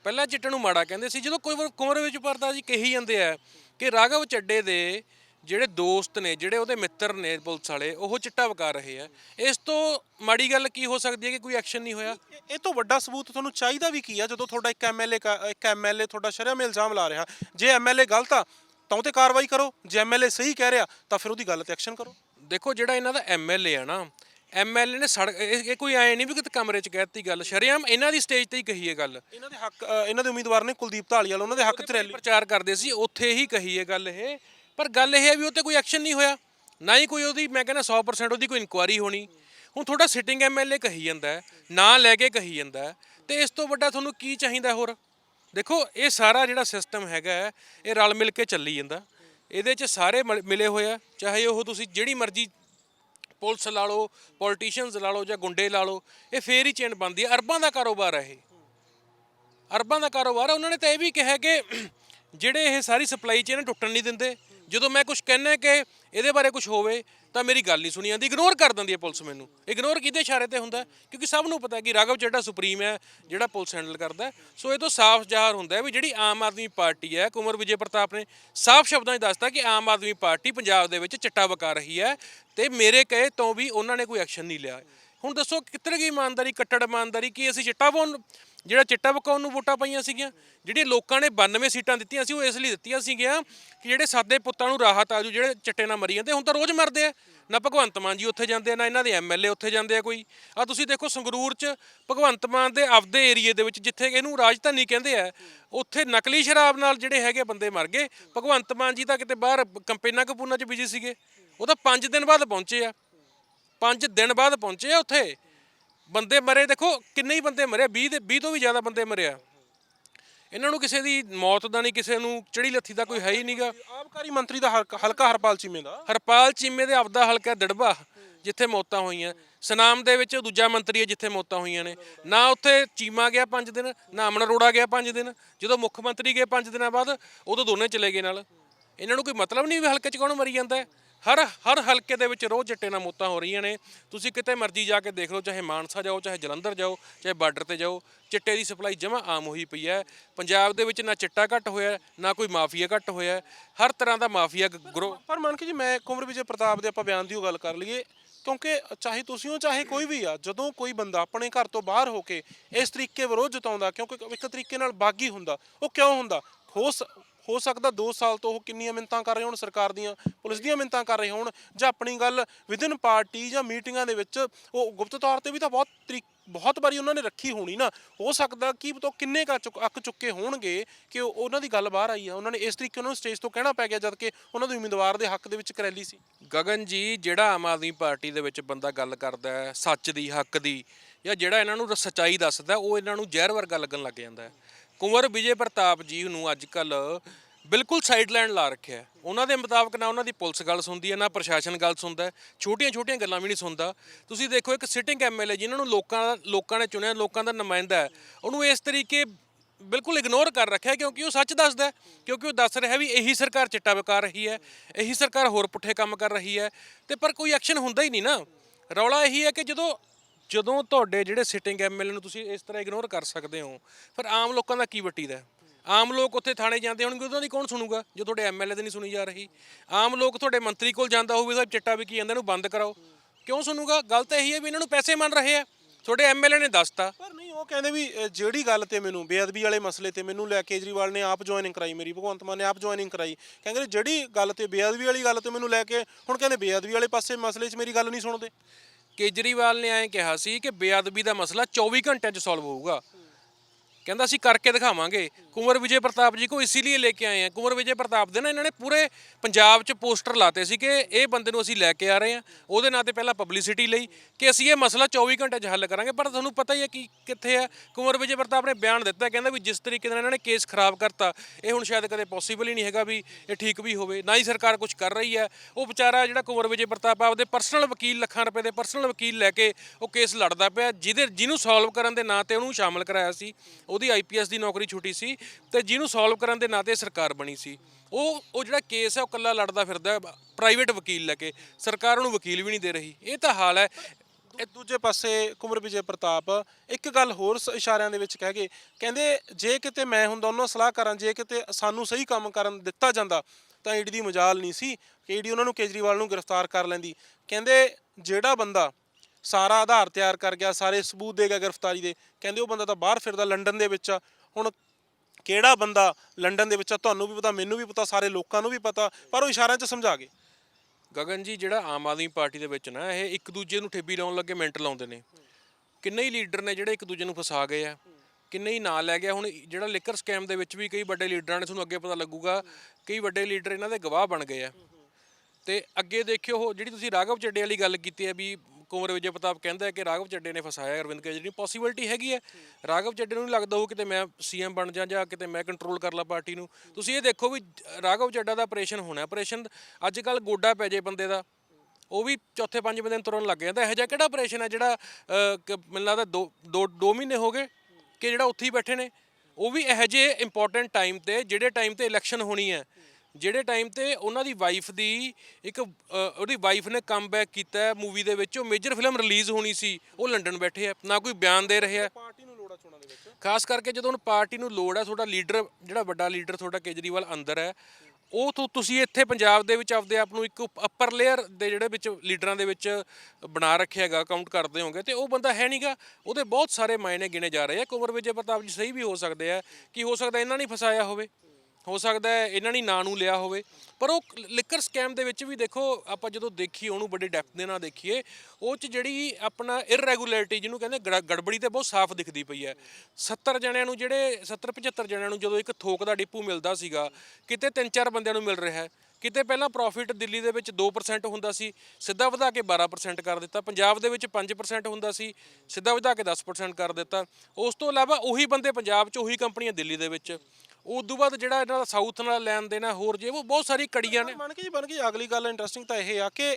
ਪਹਿਲਾਂ ਚਿੱਟੇ ਨੂੰ ਮਾੜਾ ਕਹਿੰਦੇ ਸੀ, ਜਦੋਂ ਕੋਈ ਵਾਰ ਕੁਮਰ ਵਿੱਚ ਪਰਦਾ ਜੀ, ਕਹੀ ਜਾਂਦੇ ਆ ਕਿ ਰਾਘਵ ਚੱਡੇ ਦੇ ਜਿਹੜੇ ਦੋਸਤ ਨੇ, ਜਿਹੜੇ ਉਹਦੇ ਮਿੱਤਰ ਨੇ ਪੁਲਿਸ ਵਾਲੇ, ਉਹ ਚਿੱਟਾ ਵਕਾ ਰਹੇ ਆ। ਇਸ ਤੋਂ ਮਾੜੀ ਗੱਲ ਕੀ ਹੋ ਸਕਦੀ ਹੈ ਕਿ ਕੋਈ ਐਕਸ਼ਨ ਨਹੀਂ ਹੋਇਆ? ਇਹ- ਤੋਂ ਵੱਡਾ ਸਬੂਤ ਤੁਹਾਨੂੰ ਚਾਹੀਦਾ ਵੀ ਕੀ ਆ? ਜਦੋਂ ਤੁਹਾਡਾ ਇੱਕ ਐਮਐਲਏ ਇੱਕ ਐਮਐਲਏ ਤੁਹਾਡਾ ਸ਼ਰਮ ਇਲਜ਼ਾਮ ਲਾ ਰਿਹਾ। ਜੇ ਐਮਐਲਏ ਗਲਤ ਆ ਤਾਂ ਉਹ ਤੇ ਕਾਰਵਾਈ ਕਰੋ। ਜੇ ਐਮਐਲਏ ਸਹੀ ਕਹਿ ਰਿਹਾ ਤਾਂ ਫਿਰ ਉਹਦੀ ਗੱਲ ਤੇ ਐਕਸ਼ਨ ਕਰੋ। ਦੇਖੋ ਜਿਹੜਾ ਇਹਨਾਂ ਦਾ ਐਮਐਲਏ ਆ ਨਾ ਐਮਐਲਏ ਨੇ ਸੜਕ ਇਹ ਇਹ ਕੋਈ ਐ ਨਹੀਂ ਵੀ ਕਿਤੇ ਕਮਰੇ 'ਚ ਕਹਿਤੀ ਗੱਲ। ਸ਼ਰੇਆਮ ਇਹਨਾਂ ਦੀ ਸਟੇਜ ਤੇ ਹੀ ਕਹੀ ਇਹ ਗੱਲ। ਇਹਨਾਂ ਦੇ ਹੱਕ ਅ, ਇਹਨਾਂ ਦੇ ਉਮੀਦਵਾਰ ਨੇ ਕੁਲਦੀਪ ਢਾਲੀਵਾਲ ਉਹਨਾਂ ਦੇ ਹੱਕ 'ਚ ਰੈਲੀ ਪ੍ਰਚਾਰ ਕਰਦੇ ਸੀ ਉੱਥੇ ਹੀ ਕਹੀ ਇਹ ਗੱਲ ਇਹ। ਪਰ ਗੱਲ ਇਹ ਹੈ ਵੀ ਉਹ ਤੇ ਕੋਈ ਐਕਸ਼ਨ ਨਹੀਂ ਹੋਇਆ। ਨਾ ਹੀ ਕੋਈ ਉਹਦੀ ਮੈਂ ਕਹਿੰਦਾ 100% ਉਹਦੀ ਕੋਈ ਇਨਕੁਆਰੀ ਹੋਣੀ। ਹੁਣ ਤੁਹਾਡਾ ਸਿਟਿੰਗ ਐਮਐਲਏ ਕਹੀ ਜਾਂਦਾ ਹੈ ਨਾਂ ਲੈ ਕੇ ਕਹੀ ਜਾਂਦਾ ਹੈ ਤੇ ਇਸ ਤੋਂ ਵੱਡਾ ਤੁਹਾਨੂੰ ਕੀ ਚਾਹੀਦਾ ਹੋਰ? ਦੇਖੋ ਇਹ ਸਾਰਾ ਜਿਹੜਾ ਸਿਸਟਮ ਹੈਗਾ ਹੈ, ਇਹ ਰਲ ਮਿਲ ਕੇ ਚੱਲੀ ਜਾਂਦਾ। ਇਹਦੇ 'ਚ ਸਾਰੇ ਮਿਲ- ਮਿਲੇ ਹੋਏ ਆ ਚਾਹੇ ਉਹ ਤੁਸੀਂ ਜਿਹੜੀ ਮਰਜ਼ੀ ਪੁਲਿਸ ਲਾ ਲਓ ਪੋਲੀਟੀਸ਼ੀਅਨਸ ਲਾ ਲਓ ਜਾਂ ਗੁੰਡੇ ਲਾ ਲਓ ਇਹ ਫੇਰ ਹੀ ਚੇਨ ਬਣਦੀ ਹੈ ਅਰਬਾਂ ਦਾ ਕਾਰੋਬਾਰ ਹੈ ਇਹ। ਅਰਬਾਂ ਦਾ ਕਾਰੋਬਾਰ ਹੈ ਉਹਨਾਂ ਨੇ ਤਾਂ ਇਹ ਵੀ ਕਿਹਾ ਕਿ ਜਿਹੜੇ ਇਹ ਸਾਰੀ ਸਪਲਾਈ ਚੇਨ ਟੁੱਟਣ ਨਹੀਂ ਦਿੰਦੇ। ਜਦੋਂ ਮੈਂ ਕੁਝ ਕਹਿੰਦਾ ਕਿ ਇਹਦੇ ਬਾਰੇ ਕੁਝ ਹੋਵੇ ਤਾਂ ਮੇਰੀ ਗੱਲ ਨਹੀਂ ਸੁਣੀ ਜਾਂਦੀ ਇਗਨੋਰ ਕਰ ਦਿੰਦੀ ਹੈ ਪੁਲਿਸ ਮੈਨੂੰ ਇਗਨੋਰ ਕਿਹਦੇ ਇਸ਼ਾਰੇ ਤੇ ਹੁੰਦਾ ਹੈ? ਕਿਉਂਕਿ ਸਭ ਨੂੰ ਪਤਾ ਹੈ ਕਿ ਰਾਘਵ ਜਿਹੜਾ ਸੁਪਰੀਮ ਹੈ, ਜਿਹੜਾ ਪੁਲਿਸ ਹੈਂਡਲ ਕਰਦਾ ਹੈ। ਸੋ ਇਹ ਤੋਂ ਸਾਫ਼ ਜ਼ਾਹਰ ਹੁੰਦਾ ਹੈ ਵੀ ਜਿਹੜੀ ਆਮ ਆਦਮੀ ਪਾਰਟੀ ਹੈ, ਕੁਮਰ ਵਿਜੇ ਪ੍ਰਤਾਪ ਨੇ ਸਾਫ਼ ਸ਼ਬਦਾਂ 'ਚ ਦੱਸਤਾ ਕਿ ਆਮ ਆਦਮੀ ਪਾਰਟੀ ਪੰਜਾਬ ਦੇ ਵਿੱਚ ਚਿੱਟਾ ਵਕਾ ਰਹੀ ਹੈ ਤੇ ਮੇਰੇ ਕਹੇ ਤੋਂ ਵੀ ਉਹਨਾਂ ਨੇ ਕੋਈ ਐਕਸ਼ਨ ਨਹੀਂ ਲਿਆ ਹੁਣ ਦੱਸੋ ਕਿੱਧਰ ਗਈ ਇਮਾਨਦਾਰੀ, ਕੱਟੜ ਇਮਾਨਦਾਰੀ, ਕੀ ਅਸੀਂ ਚਿੱਟਾ ਪਾਉਣ ਜਿਹੜਾ ਚਿੱਟਾ ਵਕਾਉਣ ਨੂੰ ਵੋਟਾਂ ਪਾਈਆਂ ਸੀਗੀਆਂ। ਜਿਹੜੀਆਂ ਲੋਕਾਂ ਨੇ 92 ਸੀਟਾਂ ਦਿੱਤੀਆਂ ਸੀ, ਉਹ ਇਸ ਲਈ ਦਿੱਤੀਆਂ ਸੀਗੀਆਂ ਕਿ ਜਿਹੜੇ ਸਾਦੇ ਪੁੱਤਾਂ ਨੂੰ ਰਾਹਤ ਆਜੂ ਜਿਹੜੇ ਚਿੱਟੇ ਨਾਲ ਮਰੀ ਜਾਂਦੇ, ਹੁਣ ਤਾਂ ਰੋਜ਼ ਮਰਦੇ ਆ। ਨਾ ਭਗਵੰਤ ਮਾਨ ਜੀ ਉੱਥੇ ਜਾਂਦੇ ਆ, ਨਾ ਇਹਨਾਂ ਦੇ ਐਮਐਲਏ ਉੱਥੇ ਜਾਂਦੇ ਆ ਕੋਈ। ਆ ਤੁਸੀਂ ਦੇਖੋ ਸੰਗਰੂਰ 'ਚ ਭਗਵੰਤ ਮਾਨ ਦੇ ਆਪਦੇ ਏਰੀਏ ਦੇ ਵਿੱਚ ਜਿੱਥੇ ਇਹਨੂੰ ਰਾਜਧਾਨੀ ਕਹਿੰਦੇ ਆ, ਉੱਥੇ ਨਕਲੀ ਸ਼ਰਾਬ ਨਾਲ ਜਿਹੜੇ ਹੈਗੇ ਬੰਦੇ ਮਰ ਗਏ। ਭਗਵੰਤ ਮਾਨ ਜੀ ਤਾਂ ਕਿਤੇ ਬਾਹਰ ਕੰਪੇਨਾਂ ਕਪੂਨਾਂ 'ਚ ਬਿਜ਼ੀ ਸੀਗੇ। ਉਹ ਤਾਂ 5 ਦਿਨ ਬਾਅਦ ਪਹੁੰਚੇ ਆ। 5 ਦਿਨ ਬਾਅਦ ਪਹੁੰਚੇ ਆ ਉੱਥੇ। ਬੰਦੇ ਮਰੇ ਦੇਖੋ ਕਿੰਨੇ ਹੀ ਬੰਦੇ ਮਰੇ 20 ਦੇ 20 ਤੋਂ ਵੀ ਜ਼ਿਆਦਾ ਬੰਦੇ ਮਰੇ ਆ। ਇਹਨਾਂ ਨੂੰ ਕਿਸੇ ਦੀ ਮੌਤ ਦਾ ਨਹੀਂ ਕਿਸੇ ਨੂੰ ਚੜੀ ਲੱਥੀ ਦਾ ਕੋਈ ਹੈ ਹੀ ਨਹੀਂਗਾ। ਆਬਕਾਰੀ ਮੰਤਰੀ ਦਾ ਹਲਕਾ- ਹਰਪਾਲ ਚੀਮੇ ਦਾ। ਹਰਪਾਲ ਚੀਮੇ ਦੇ ਆਪਦਾ ਹਲਕਾ ਦੜਬਾ ਜਿੱਥੇ ਮੌਤਾਂ ਹੋਈਆਂ। ਸਨਾਮ ਦੇ ਵਿੱਚ ਦੂਜਾ ਮੰਤਰੀ ਹੈ ਜਿੱਥੇ ਮੌਤਾਂ ਹੋਈਆਂ ਨੇ। ਨਾ ਉੱਥੇ ਚੀਮਾ ਗਿਆ 5 ਦਿਨ ਨਾ ਅਮਨ ਅਰੋੜਾ ਗਿਆ 5 ਦਿਨ। ਜਦੋਂ ਮੁੱਖ ਮੰਤਰੀ ਗਏ 5 ਦਿਨਾਂ ਬਾਅਦ ਉਦੋਂ ਦੋਨੇ ਚਲੇ ਗਏ ਨਾਲ। ਇਹਨਾਂ ਨੂੰ ਕੋਈ ਮਤਲਬ ਨਹੀਂ ਵੀ ਹਲਕੇ 'ਚ ਕੌਣ ਮਰੀ ਜਾਂਦਾ ਹੈ? ਹਰ ਹਰ ਹਲਕੇ ਦੇ ਵਿੱਚ ਰੋਜ਼ ਜੱਟੇ ਨਾਲ ਮੌਤਾਂ ਹੋ ਰਹੀਆਂ ਨੇ। ਤੁਸੀਂ ਕਿਤੇ ਮਰਜ਼ੀ ਜਾ ਕੇ ਦੇਖ ਲਓ, ਚਾਹੇ ਮਾਨਸਾ ਜਾਓ, ਚਾਹੇ ਜਲੰਧਰ ਜਾਓ, ਚਾਹੇ ਬਾਰਡਰ ਤੇ ਜਾਓ, ਚਿੱਟੇ ਦੀ ਸਪਲਾਈ ਜਮਾ ਆਮ ਹੋਈ ਪਈ ਹੈ। ਪੰਜਾਬ ਦੇ ਵਿੱਚ ਨਾ ਚਿੱਟਾ ਘੱਟ ਹੋਇਆ, ਨਾ ਕੋਈ ਮਾਫੀਆ ਘੱਟ ਹੋਇਆ। ਹਰ ਤਰ੍ਹਾਂ ਦਾ ਮਾਫੀਆ ਗਰੋ ਪਰ ਮੰਨ ਕੇ ਜੀ, ਮੈਂ ਕੁੰਵਰ ਵਿਜੇ ਪ੍ਰਤਾਪ ਦੇ ਆਪਾਂ ਬਿਆਨ ਦੀ ਉਹ ਗੱਲ ਕਰ ਲਈਏ, ਕਿਉਂਕਿ ਚਾਹੇ ਤੁਸੀਂ ਹੋ, ਚਾਹੇ ਕੋਈ ਵੀ ਆ, ਜਦੋਂ ਕੋਈ ਬੰਦਾ ਆਪਣੇ ਘਰ ਤੋਂ ਬਾਹਰ ਹੋ ਕੇ ਇਸ ਤਰੀਕੇ ਵਿਰੋਧ ਜਤਾਉਂਦਾ, ਕਿਉਂਕਿ ਇੱਕ ਤਰੀਕੇ ਨਾਲ ਬਾਗੀ ਹੁੰਦਾ, ਉਹ ਕਿਉਂ ਹੁੰਦਾ? ਹੋ ਹੋ ਸਕਦਾ 2 ਸਾਲ ਤੋਂ ਉਹ ਕਿੰਨੀਆਂ ਮਿੰਤਾਂ ਕਰ ਰਹੇ ਹੋਣ, ਸਰਕਾਰ ਦੀਆਂ, ਪੁਲਿਸ ਦੀਆਂ ਮਿੰਤਾਂ ਕਰ ਰਹੇ ਹੋਣ, ਜਾਂ ਆਪਣੀ ਗੱਲ ਵਿਦਿਨ ਪਾਰਟੀ ਜਾਂ ਮੀਟਿੰਗਾਂ ਦੇ ਵਿੱਚ ਉਹ ਗੁਪਤ ਤੌਰ ਤੇ ਵੀ ਤਾਂ ਬਹੁਤ ਤਰੀਕ, ਬਹੁਤ ਵਾਰੀ ਉਹਨਾਂ ਨੇ ਰੱਖੀ ਹੋਣੀ ਨਾ। ਹੋ ਸਕਦਾ ਕਿ ਪਤਾ ਕਿੰਨੇ ਕੁ ਅੱਕ ਚੁੱਕੇ ਹੋਣਗੇ ਕਿ ਉਹਨਾਂ ਦੀ ਗੱਲ ਬਾਹਰ ਆਈ ਆ। ਉਹਨਾਂ ਨੇ ਇਸ ਤਰੀਕੇ ਉਹਨਾਂ ਨੂੰ ਸਟੇਜ ਤੋਂ ਕਹਿਣਾ ਪੈ ਗਿਆ ਜਦ ਕਿ ਉਹਨਾਂ ਦੇ ਉਮੀਦਵਾਰ ਦੇ ਹੱਕ ਦੇ ਵਿੱਚ ਕਰੈਲੀ ਸੀ। ਗਗਨ ਜੀ, ਜਿਹੜਾ ਆਮ ਆਦਮੀ ਪਾਰਟੀ ਦੇ ਵਿੱਚ ਬੰਦਾ ਗੱਲ ਕਰਦਾ ਹੈ, ਸੱਚ ਦੀ, ਹੱਕ ਦੀ, ਜਾਂ ਜਿਹੜਾ ਇਹਨਾਂ ਨੂੰ ਸੱਚਾਈ ਦੱਸਦਾ, ਉਹ ਇਹਨਾਂ ਨੂੰ ਜ਼ਹਿਰ ਵਰਗਾ ਲੱਗਣ ਲੱਗ ਜਾਂਦਾ ਹੈ। ਕੁੰਵਰ ਵਿਜੇ ਪ੍ਰਤਾਪ ਜੀ ਨੂੰ ਅੱਜ ਕੱਲ ਬਿਲਕੁਲ ਸਾਈਡਲਾਈਨ ਲਾ ਰੱਖਿਆ ਹੈ। ਉਹਨਾਂ ਦੇ ਮੁਤਾਬਕ ਨਾ ਉਹਨਾਂ ਦੀ ਪੁਲਿਸ ਗੱਲ ਸੁਣਦੀ ਹੈ ਨਾ ਪ੍ਰਸ਼ਾਸਨ ਗੱਲ ਸੁਣਦਾ ਹੈ। ਛੋਟੀਆਂ-ਛੋਟੀਆਂ ਗੱਲਾਂ ਵੀ ਨਹੀਂ ਸੁਣਦਾ ਤੁਸੀਂ ਦੇਖੋ ਇੱਕ ਸਿਟਿੰਗ ਐਮਐਲਏ ਜਿਨ੍ਹਾਂ ਨੂੰ ਲੋਕਾਂ ਲੋਕਾਂ ਨੇ ਚੁਣਿਆ ਲੋਕਾਂ ਦਾ ਨੁਮਾਇੰਦਾ ਹੈ ਉਹਨੂੰ ਇਸ ਤਰੀਕੇ ਬਿਲਕੁਲ ਇਗਨੋਰ ਕਰ ਰੱਖਿਆ ਕਿਉਂਕਿ ਉਹ ਸੱਚ ਦੱਸਦਾ ਹੈ, ਕਿਉਂਕਿ ਉਹ ਦੱਸ ਰਿਹਾ ਵੀ ਇਹੀ ਸਰਕਾਰ ਚਿੱਟਾ ਵਿਕਾ ਰਹੀ ਹੈ ਇਹੀ ਸਰਕਾਰ ਹੋਰ ਪੁੱਠੇ ਕੰਮ ਕਰ ਰਹੀ ਹੈ ਤੇ ਪਰ ਕੋਈ ਐਕਸ਼ਨ ਹੁੰਦਾ ਹੀ ਨਹੀਂ ਨਾ ਰੌਲਾ ਇਹੀ ਹੈ ਕਿ ਜਦੋਂ ਜਦੋਂ ਤੁਹਾਡੇ ਜਿਹੜੇ ਸਿਟਿੰਗ ਐਮਐਲਏ ਨੂੰ ਤੁਸੀਂ ਇਸ ਤਰ੍ਹਾਂ ਇਗਨੋਰ ਕਰ ਸਕਦੇ ਹੋ ਫਿਰ ਆਮ ਲੋਕਾਂ ਦਾ ਕੀ ਵੱਟੀਦਾ ਹੈ? ਆਮ ਲੋਕ ਉੱਥੇ ਥਾਣੇ ਜਾਂਦੇ ਹੋਣਗੇ ਉਹਨਾਂ ਦੀ ਕੌਣ ਸੁਣੂਗਾ ਜੋ ਤੁਹਾਡੇ ਐਮਐਲਏ ਦੀ ਨਹੀਂ ਸੁਣੀ ਜਾ ਰਹੀ? ਆਮ ਲੋਕ ਤੁਹਾਡੇ ਮੰਤਰੀ ਕੋਲ ਜਾਂਦਾ ਹੋਵੇ ਸਾਹਿਬ ਚਿੱਟਾ ਵੀ ਕੀ ਜਾਂਦਾ ਇਹਨੂੰ ਬੰਦ ਕਰਾਓ। ਕਿਉਂ ਸੁਣੂਗਾ? ਗੱਲ ਤਾਂ ਇਹੀ ਹੈ ਵੀ ਇਹਨਾਂ ਨੂੰ ਪੈਸੇ ਮੰਨ ਰਹੇ ਆ। ਤੁਹਾਡੇ ਐਮਐਲਏ ਨੇ ਦੱਸਤਾ। ਪਰ ਨਹੀਂ ਉਹ ਕਹਿੰਦੇ ਵੀ ਅ, ਜਿਹੜੀ ਗੱਲ ਤੇ ਮੈਨੂੰ ਬੇਅਦਬੀ ਵਾਲੇ ਮਸਲੇ ਤੇ ਮੈਨੂੰ ਲੈ ਕੇਜਰੀਵਾਲ ਨੇ ਆਪ ਜੁਆਇਨਿੰਗ ਕਰਾਈ ਮੇਰੀ ਭਗਵੰਤ ਮਾਨ ਨੇ ਆਪ ਜੁਆਇਨਿੰਗ ਕਰਾਈ। ਕਹਿੰਦੇ ਜਿਹੜੀ ਗੱਲ ਤੇ ਬੇਅਦਬੀ ਵਾਲੀ ਗੱਲ ਤੇ ਮੈਨੂੰ ਲੈ ਕੇ ਹੁਣ ਕਹਿੰਦੇ ਬੇਅਦਬੀ ਵਾਲੇ ਪਾਸੇ ਮਸਲੇ 'ਚ ਮੇਰੀ ਗੱਲ ਨਹੀਂ ਸੁਣਦੇ। ਕੇਜਰੀਵਾਲ ਨੇ ਐਂ ਕਿਹਾ ਸੀ ਕਿ ਬੇਅਦਬੀ ਦਾ ਮਸਲਾ 24 ਘੰਟਿਆਂ 'ਚ ਸੋਲਵ ਹੋਊਗਾ। ਕਹਿੰਦਾ ਅਸੀਂ ਕਰਕੇ ਦਿਖਾਵਾਂਗੇ। ਕੁੰਵਰ ਵਿਜੇ ਪ੍ਰਤਾਪ ਜੀ ਕੋ ਇਸੇ ਲਈ ਲੈ ਕੇ ਆਏ ਆ। ਕੁੰਵਰ ਵਿਜੇ ਪ੍ਰਤਾਪ ਦੇ ਨਾ ਇਹਨਾਂ ਨੇ ਪੂਰੇ ਪੰਜਾਬ 'ਚ ਪੋਸਟਰ ਲਾਤੇ ਸੀ ਕਿ ਇਹ ਬੰਦੇ ਨੂੰ ਅਸੀਂ ਲੈ ਕੇ ਆ ਰਹੇ ਆ। ਉਹਦੇ ਨਾਂ ਤੇ ਪਹਿਲਾਂ ਪਬਲਿਸਿਟੀ ਲਈ ਕਿ ਅਸੀਂ ਇਹ ਮਸਲਾ 24 ਘੰਟੇ 'ਚ ਹੱਲ ਕਰਾਂਗੇ। ਪਰ ਤੁਹਾਨੂੰ ਪਤਾ ਹੀ ਹੈ ਕਿ ਕਿੱਥੇ ਹੈ ਕੁੰਵਰ ਵਿਜੇ ਪ੍ਰਤਾਪ ਨੇ ਬਿਆਨ ਦਿੱਤਾ, ਕਹਿੰਦਾ ਵੀ ਜਿਸ ਤਰੀਕੇ ਨਾਲ ਇਹਨਾਂ ਨੇ ਕੇਸ ਖਰਾਬ ਕਰਤਾ, ਇਹ ਹੁਣ ਸ਼ਾਇਦ ਕਦੇ ਪੋਸੀਬਲ ਹੀ ਨਹੀਂ ਹੈਗਾ ਵੀ ਇਹ ਠੀਕ ਵੀ ਹੋਵੇ। ਨਾ ਹੀ ਸਰਕਾਰ ਕੁਝ ਕਰ ਰਹੀ ਹੈ ਉਹ ਵਿਚਾਰਾ ਜਿਹੜਾ ਕੁੰਵਰ ਵਿਜੇ ਪ੍ਰਤਾਪ ਆਪਦੇ ਪਰਸਨਲ ਵਕੀਲ ਲੱਖਾਂ ਰੁਪਏ ਦੇ ਪਰਸਨਲ ਵਕੀਲ ਲੈ ਕੇ ਉਹ ਕੇਸ ਲੜਦਾ ਪਿਆ, ਜਿਹਦੇ ਜਿਹਨੂੰ ਸੋਲਵ ਕਰਨ ਦੇ ਨਾਂ ਤੇ ਉਹਨੂੰ ਸ਼ਾਮਲ ਕਰਾਇਆ ਸੀ। ਉਹਦੀ ਆਈਪੀਐਸ ਦੀ ਨੌਕਰੀ ਛੁੱਟੀ ਸੀ ਤੇ ਜਿਹਨੂੰ ਸੋਲਵ ਕਰਨ ਦੇ ਨਾਂ ਤੇ ਸਰਕਾਰ ਬਣੀ ਸੀ। ਉਹ ਉਹ ਜਿਹੜਾ ਕੇਸ ਹੈ ਉਹ ਇਕੱਲਾ ਲੜਦਾ ਫਿਰਦਾ ਪ੍ਰਾਈਵੇਟ ਵਕੀਲ ਲੈ ਕੇ। ਸਰਕਾਰ ਉਹਨੂੰ ਵਕੀਲ ਵੀ ਨਹੀਂ ਦੇ ਰਹੀ। ਇਹ ਤਾਂ ਹਾਲ ਹੈ। ਇਹ ਦੂਜੇ ਪਾਸੇ ਕੁਮਰ ਵਿਜੇ ਪ੍ਰਤਾਪ, ਇੱਕ ਗੱਲ ਹੋਰ ਸ- ਇਸ਼ਾਰਿਆਂ ਦੇ ਵਿੱਚ ਕਹਿ ਗਏ। ਕਹਿੰਦੇ, ਜੇ ਕਿਤੇ ਮੈਂ ਹੁੰਦਾ, ਉਹਨਾਂ ਨਾਲ ਸਲਾਹ ਕਰਾਂ ਜੇ ਕਿਤੇ ਸਾਨੂੰ ਸਹੀ ਕੰਮ ਕਰਨ ਦਿੱਤਾ ਜਾਂਦਾ, ਤਾਂ ਈਡੀ ਦੀ ਮਜਾਲ ਨਹੀਂ ਸੀ। ਕਿ ਈਡੀ ਉਹਨਾਂ ਨੂੰ ਕੇਜਰੀਵਾਲ ਨੂੰ ਗ੍ਰਿਫਤਾਰ ਕਰ ਲੈਂਦੀ। ਕਹਿੰਦੇ, ਜਿਹੜਾ ਬੰਦਾ ਸਾਰਾ ਆਧਾਰ ਤਿਆਰ ਕਰ ਗਿਆ, ਸਾਰੇ ਸਬੂਤ ਦੇ ਗਿਆ ਗ੍ਰਿਫਤਾਰੀ ਦੇ। ਕਹਿੰਦੇ ਉਹ ਬੰਦਾ ਤਾਂ ਬਾਹਰ ਫਿਰਦਾ ਲੰਡਨ ਦੇ ਵਿੱਚ ਆ। ਹੁਣ ਕਿਹੜਾ ਬੰਦਾ ਲੰਡਨ ਦੇ ਵਿੱਚ ਆ, ਤੁਹਾਨੂੰ ਵੀ ਪਤਾ, ਮੈਨੂੰ ਵੀ ਪਤਾ, ਸਾਰੇ ਲੋਕਾਂ ਨੂੰ ਵੀ ਪਤਾ, ਪਰ ਉਹ ਇਸ਼ਾਰਿਆਂ 'ਚ ਸਮਝਾ ਗਏ। ਗਗਨ ਜੀ, ਜਿਹੜਾ ਆਮ ਆਦਮੀ ਪਾਰਟੀ ਦੇ ਵਿੱਚ ਨਾ, ਇਹ ਇੱਕ ਦੂਜੇ ਨੂੰ ਠੇਬੀ ਲਾਉਣ ਲੱਗੇ ਮਿੰਟ ਲਾਉਂਦੇ ਨੇ। ਕਿੰਨੇ ਹੀ ਲੀਡਰ ਨੇ ਜਿਹੜੇ ਇੱਕ ਦੂਜੇ ਨੂੰ ਫਸਾ ਗਏ ਆ। ਕਿੰਨੇ ਹੀ ਨਾਂ ਲੈ ਗਿਆ ਹੁਣ ਜਿਹੜਾ ਲਿਕਰ ਸਕੈਮ ਦੇ ਵਿੱਚ ਵੀ ਕਈ ਵੱਡੇ ਲੀਡਰਾਂ ਨੇ ਤੁਹਾਨੂੰ ਅੱਗੇ ਪਤਾ ਲੱਗੂਗਾ, ਕਈ ਵੱਡੇ ਲੀਡਰ ਇਹਨਾਂ ਦੇ ਗਵਾਹ ਬਣ ਗਏ ਆ। ਤੇ ਅੱਗੇ ਦੇਖਿਓ, ਉਹ ਜਿਹੜੀ ਤੁਸੀਂ ਰਾਘਵ ਚੱਡੇ ਵਾਲੀ ਗੱਲ ਕੀਤੀ ਹੈ ਵੀ ਕੁੰਵਰ ਵਿਜੇ ਪ੍ਰਤਾਪ ਕਹਿੰਦਾ ਹੈ ਕਿ ਰਾਘਵ ਚੱਡੇ ਨੇ ਫਸਾਇਆ ਅਰਵਿੰਦ ਕੇਜਰੀਵਾਲ। ਪੋਸੀਬਿਲਿਟੀ ਹੈਗੀ ਹੈ। ਰਾਘਵ ਚੱਡੇ ਨੂੰ ਨਹੀਂ ਲੱਗਦਾ ਉਹ ਕਿਤੇ ਮੈਂ ਸੀਐਮ ਬਣ ਜਾ ਜਾਂ ਕਿਤੇ ਮੈਂ ਕੰਟਰੋਲ ਕਰ ਲਾ ਪਾਰਟੀ ਨੂੰ। ਤੁਸੀਂ ਇਹ ਦੇਖੋ ਵੀ ਰਾਘਵ ਚੱਡਾ ਦਾ ਆਪਰੇਸ਼ਨ ਹੋਣਾ। ਆਪਰੇਸ਼ਨ ਅੱਜ ਕੱਲ ਗੋਡਾ ਪੈ ਜੇ ਬੰਦੇ ਦਾ। ਉਹ ਵੀ ਚੌਥੇ ਪੰਜਵੇਂ ਦਿਨ ਤੁਰਨ ਲੱਗ ਜਾਂਦਾ ਇਹੋ ਜਿਹਾ ਕਿਹੜਾ ਆਪਰੇਸ਼ਨ ਹੈ ਜਿਹੜਾ ਅਹ, ਕ- ਮੈਨੂੰ ਲੱਗਦਾ ਦੋ ਦੋ ਦੋ ਮਹੀਨੇ ਹੋ ਗਏ ਕਿ ਜਿਹੜਾ ਉੱਥੇ ਹੀ ਬੈਠੇ ਨੇ? ਉਹ ਵੀ ਇਹੋ ਜਿਹੇ ਇੰਪੋਰਟੈਂਟ ਟਾਈਮ ਤੇ ਜਿਹੜੇ ਟਾਈਮ ਤੇ ਇਲੈਕਸ਼ਨ ਹੋਣੀ ਹੈ। ਜਿਹੜੇ ਟਾਈਮ ਤੇ ਉਹਨਾਂ ਦੀ ਵਾਈਫ ਦੀ ਇੱਕ ਅ, ਉਹਦੀ ਵਾਈਫ ਨੇ ਕਮਬੈਕ ਕੀਤਾ ਮੂਵੀ ਦੇ ਵਿੱਚ ਉਹ ਮੇਜਰ ਫਿਲਮ ਰਿਲੀਜ਼ ਹੋਣੀ ਸੀ ਉਹ ਲੰਡਨ ਬੈਠੇ ਆ ਨਾ ਕੋਈ ਬਿਆਨ ਦੇ ਰਹੇ ਆ ਪਾਰਟੀ ਨੂੰ ਲੋੜਾ ਚੋਣਾਂ ਦੇ ਵਿੱਚ? ਖਾਸ ਕਰਕੇ ਜਦੋਂ ਹੁਣ ਪਾਰਟੀ ਨੂੰ ਲੋੜ ਹੈ ਤੁਹਾਡਾ ਲੀਡਰ ਜਿਹੜਾ ਵੱਡਾ ਲੀਡਰ ਤੁਹਾਡਾ ਕੇਜਰੀਵਾਲ ਅੰਦਰ ਹੈ ਉਹ ਤੁ- ਤੁਸੀਂ ਇੱਥੇ ਪੰਜਾਬ ਦੇ ਵਿੱਚ ਆਪਦੇ ਆਪ ਨੂੰ ਇੱਕ ਅਪਰ ਲੇਅਰ ਦੇ ਜਿਹੜੇ ਵਿੱਚ ਲੀਡਰਾਂ ਦੇ ਵਿੱਚ ਬਣਾ ਰੱਖਿਆ ਹੈਗਾ ਕਾਊਂਟ ਕਰਦੇ ਹੋਗੇ ਤੇ ਉਹ ਬੰਦਾ ਹੈ ਨਹੀਂਗਾ ਉਹਦੇ ਬਹੁਤ ਸਾਰੇ ਮਾਇਨੇ ਗਿਣੇ ਜਾ ਰਹੇ ਆ ਕੁੰਵਰ ਵਿਜੇ ਪ੍ਰਤਾਪ ਜੀ ਸਹੀ ਵੀ ਹੋ ਸਕਦੇ ਆ ਕਿ ਹੋ ਸਕਦਾ ਇਹਨਾਂ ਨੇ ਫਸਾਇਆ ਹੋਵੇ। ਹੋ ਸਕਦਾ ਹੈ ਇਹਨਾਂ ਨੇ ਨਾਂ ਨੂੰ ਲਿਆ ਹੋਵੇ। ਪਰ ਉਹ ਲਿਕਰ ਸਕੈਮ ਦੇ ਵਿੱਚ ਵੀ ਦੇਖੋ, ਆਪਾਂ ਜਦੋਂ ਦੇਖੀਏ, ਉਹਨੂੰ ਬੜੇ ਡੈਪਥ ਦੇ ਨਾਲ ਦੇਖੀਏ, ਉਹ ਚ ਜਿਹੜੀ ਆਪਣਾ ਇਰੈਗੂਲਰਿਟੀ ਜਿਹਨੂੰ ਕਹਿੰਦੇ ਗੜਬੜੀ ਤੇ ਬਹੁਤ ਸਾਫ਼ ਦਿਖਦੀ ਪਈ ਹੈ। 70 ਜਣਿਆਂ ਨੂੰ ਜਿਹੜੇ 70 75 ਜਣਿਆਂ ਨੂੰ ਜਦੋਂ ਇੱਕ ਥੋਕ ਦਾ ਡਿਪੂ ਮਿਲਦਾ ਸੀਗਾ, ਕਿਤੇ 3-4 ਬੰਦਿਆਂ ਨੂੰ ਮਿਲ ਰਿਹਾ ਹੈ। ਕਿਤੇ ਪਹਿਲਾਂ ਪ੍ਰੋਫਿਟ ਦਿੱਲੀ ਦੇ ਵਿੱਚ 2% ਹੁੰਦਾ ਸੀ, ਸਿੱਧਾ ਵਧਾ ਕੇ 12% ਕਰ ਦਿੱਤਾ। ਪੰਜਾਬ ਦੇ ਵਿੱਚ 5% ਹੁੰਦਾ ਸੀ, ਸਿੱਧਾ ਵਧਾ ਕੇ 10% ਕਰ ਦਿੱਤਾ। ਉਸ ਤੋਂ ਇਲਾਵਾ ਉਹੀ ਬੰਦੇ ਪੰਜਾਬ 'ਚ, ਉਹੀ ਕੰਪਨੀਆਂ ਦਿੱਲੀ ਦੇ ਵਿੱਚ। ਉਦੋਂ ਬਾਅਦ ਜਿਹੜਾ ਇਹਨਾਂ ਦਾ ਸਾਊਥ ਨਾਲ ਲੈਣ ਦੇਣਾ ਹੋਰ ਜੇ, ਉਹ ਬਹੁਤ ਸਾਰੀ ਕੜੀਆਂ ਨੇ। ਬਣ ਗਈ ਜੀ ਬਣ ਗਈ। ਅਗਲੀ ਗੱਲ ਇੰਟਰਸਟਿੰਗ ਤਾਂ ਇਹ ਆ ਕਿ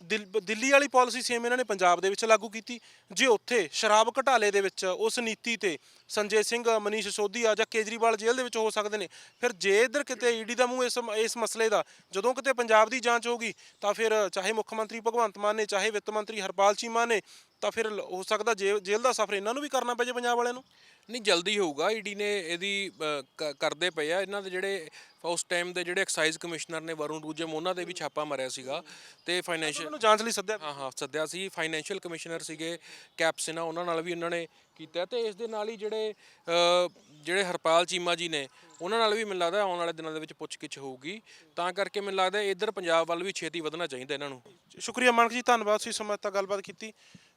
ਦਿੱਲੀ ਵਾਲੀ ਪਾਲਿਸੀ ਸੇਮ ਇਹਨਾਂ ਨੇ ਪੰਜਾਬ ਦੇ ਵਿੱਚ ਲਾਗੂ ਕੀਤੀ। ਜੇ ਉੱਥੇ ਸ਼ਰਾਬ ਘਟਾਲੇ ਦੇ ਵਿੱਚ ਉਸ ਨੀਤੀ ਤੇ ਸੰਜੇ ਸਿੰਘ, ਮਨੀਸ਼ ਸੋਧੀਆ ਜਾਂ ਕੇਜਰੀਵਾਲ ਜੇਲ੍ਹ ਦੇ ਵਿੱਚ ਹੋ ਸਕਦੇ ਨੇ, ਫਿਰ ਜੇ ਇੱਧਰ ਕਿਤੇ ਈਡੀ ਦਾ ਮੂੰਹ ਇਸ ਇਸ ਮਸਲੇ ਦਾ, ਜਦੋਂ ਕਿਤੇ ਪੰਜਾਬ ਦੀ ਜਾਂਚ ਹੋਗੀ ਤਾਂ ਫਿਰ ਚਾਹੇ ਮੁੱਖ ਮੰਤਰੀ ਭਗਵੰਤ ਮਾਨ ਨੇ, ਚਾਹੇ ਵਿੱਤ ਮੰਤਰੀ ਹਰਪਾਲ ਚੀਮਾ ਨੇ ਤਾਂ ਫਿਰ ਹੋ ਸਕਦਾ ਜੇ- ਜੇਲ੍ਹ ਦਾ ਸਫ਼ਰ ਇਹਨਾਂ ਨੂੰ ਵੀ ਕਰਨਾ ਪੈ ਜੇ ਪੰਜਾਬ ਵਾਲਿਆਂ ਨੂੰ? ਨਹੀਂ ਜਲਦੀ ਹੋਊਗਾ। ਈਡੀ ਨੇ ਇਹਦੀ ਅ, ਕ- ਕਰਦੇ ਪਏ ਆ। ਇਹਨਾਂ ਦੇ ਜਿਹੜੇ ਉਸ ਟਾਈਮ ਦੇ ਜਿਹੜੇ ਐਕਸਾਈਜ਼ ਕਮਿਸ਼ਨਰ ਨੇ ਵਰੁਣ ਰੂਜਮ ਉਹਨਾਂ ਦੇ ਵੀ ਛਾਪਾ ਮਾਰਿਆ ਸੀਗਾ। ਤੇ ਫਾਈਨੈਂਸ਼ੀਅਲ ਉਹਨਾਂ ਨੂੰ ਜਾਂਚ ਲਈ ਸੱਦਿਆ ਹਾਂ ਹਾਂ ਸੱਦਿਆ ਸੀ। ਫਾਈਨੈਂਸ਼ੀਅਲ ਕਮਿਸ਼ਨਰ ਸੀਗੇ ਕੈਪਸਿਨਾ ਉਹਨਾਂ ਨਾਲ ਵੀ ਇਹਨਾਂ ਨੇ ਕੀਤਾ। ਤੇ ਇਸ ਦੇ ਨਾਲ ਹੀ ਜਿਹੜੇ ਅ, ਜਿਹੜੇ ਹਰਪਾਲ ਚੀਮਾ ਜੀ ਨੇ ਉਹਨਾਂ ਨਾਲ ਵੀ ਮੈਨੂੰ ਲੱਗਦਾ ਆਉਣ ਵਾਲੇ ਦਿਨਾਂ ਦੇ ਵਿੱਚ ਪੁੱਛਗਿੱਛ ਹੋਊਗੀ। ਤਾਂ ਕਰਕੇ ਮੈਨੂੰ ਲੱਗਦਾ ਇੱਧਰ ਪੰਜਾਬ ਵੱਲ ਵੀ ਛੇਤੀ ਵਧਣਾ ਚਾਹੀਦਾ ਇਹਨਾਂ ਨੂੰ। ਸ਼ੁਕਰੀਆ ਮਾਨਕ ਜੀ ਧੰਨਵਾਦ ਤੁਸੀਂ ਸਮਾਂ ਤੱਕ ਗੱਲਬਾਤ ਕੀਤੀ।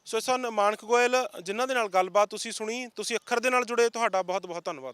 ਸੋ ਸਨ ਮਾਨਕ ਗੋਇਲ, ਜਿਨ੍ਹਾਂ ਦੇ ਨਾਲ ਗੱਲਬਾਤ ਤੁਸੀਂ ਸੁਣੀ, ਤੁਸੀਂ ਅੱਖਰ ਦੇ ਨਾਲ ਜੁੜੇ, ਤੁਹਾਡਾ ਬਹੁਤ ਬਹੁਤ ਧੰਨਵਾਦ।